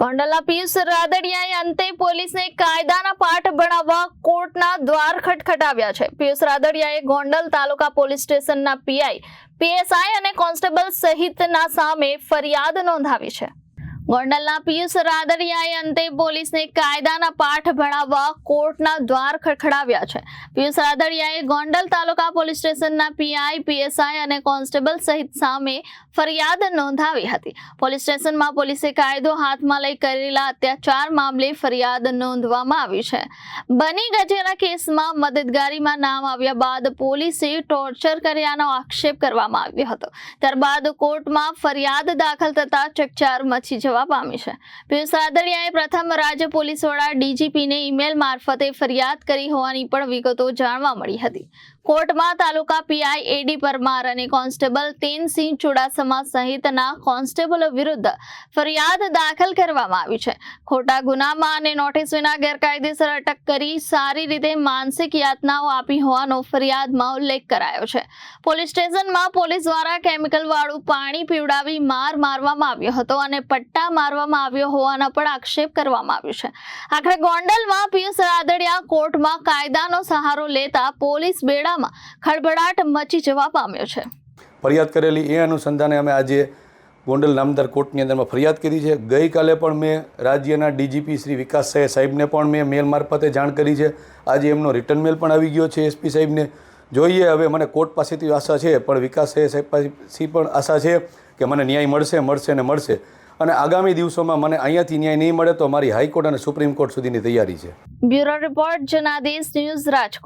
ગોંડલના પિયુષ રાદડિયાએ અંતે પોલીસને કાયદાના પાઠ ભણાવવા કોર્ટના દ્વાર ખટખટાવ્યા છે. પિયુષ રાદડિયાએ ગોંડલ તાલુકા પોલીસ સ્ટેશનના પીઆઈ, પીએસઆઈ અને કોન્સ્ટેબલ સહિતના સામે ફરિયાદ નોંધાવી છે. ગોંડલના પિયુષ રાદડિયાએ અંતે પોલીસને કાયદાના પાઠ ભણાવવા કોર્ટના દ્વાર ખખડાવ્યા છે. પિયુષ રાદડિયાએ ગોંડલ તાલુકા પોલીસ સ્ટેશનના પીઆઈ, પીએસઆઈ અને કોન્સ્ટેબલ સહિત સામે ફરિયાદ નોંધાવી હતી. પોલીસ સ્ટેશનમાં પોલીસે કાયદો હાથમાં લઈ કરેલા અત્યાચાર મામલે ફરિયાદ નોંધવામાં આવી છે. બની ગજેરા કેસમાં મદદગારીમાં નામ આવ્યા બાદ પોલીસે ટોર્ચર કર્યાનો આક્ષેપ કરવામાં આવ્યો હતો. ત્યારબાદ કોર્ટમાં ફરિયાદ દાખલ થતા ચકચાર મચી જવા પામી છે. પિયુષ રાદડિયાએ પ્રથમ રાજ્ય પોલીસ વડા ડીજીપીને ઈમેલ મારફતે ફરિયાદ કરી હોવાની પણ વિગતો જાણવા મળી હતી. કોર્ટમાં તાલુકા પીઆઈ એડી પરમાર અને કોન્સ્ટેબલ તેનસિંહ ચુડાસમા સહિતના કોન્સ્ટેબલો વિરુદ્ધ ફરિયાદ દાખલ કરવામાં આવી છે. ખોટા ગુનામાં અને નોટિસ વિના ગેરકાયદેસર અટક કરી સારી રીતે માનસિક યાતનાઓ આપી હોવાનો ફરિયાદમાં ઉલ્લેખ કરાયો છે. પોલીસ સ્ટેશનમાં પોલીસ દ્વારા કેમિકલ વાળું પાણી પીવડાવી માર મારવામાં આવ્યો હતો અને પટ્ટા મારવામાં આવ્યો હોવાના પણ આક્ષેપ કરવામાં આવ્યો છે. આખરે ગોંડલમાં પિયુષ રાદડિયા કોર્ટમાં કાયદાનો સહારો લેતા પોલીસ બેડામાં ખળભળાટ મચી જવા પામ્યો છે. ફરિયાદ કરેલી એ અનુસંધાને અમે આજે ગોંડલ નામદાર કોર્ટની અંદરમાં ફરિયાદ કરી છે. ગઈકાલે પણ મેં રાજ્યના ડીજીપી શ્રી વિકાસ સાહેબ સાહેબને પણ મેં મેલ મારફતે જાણ કરી છે. આજે એમનો રિટર્ન મેલ પણ આવી ગયો છે એસપી સાહેબને. જોઈએ હવે મને કોર્ટ પાસેથી આશા છે, પણ વિકાસ સાહેબ પાસેથી પણ આશા છે કે મને ન્યાય મળશે મળશે ને મળશે. અને આગામી દિવસોમાં મને અહીંયાથી ન્યાય નહીં મળે તો મારી હાઈકોર્ટ અને સુપ્રીમ કોર્ટ સુધીની તૈયારી છે. Bureau report, Janadesh news Rajkot.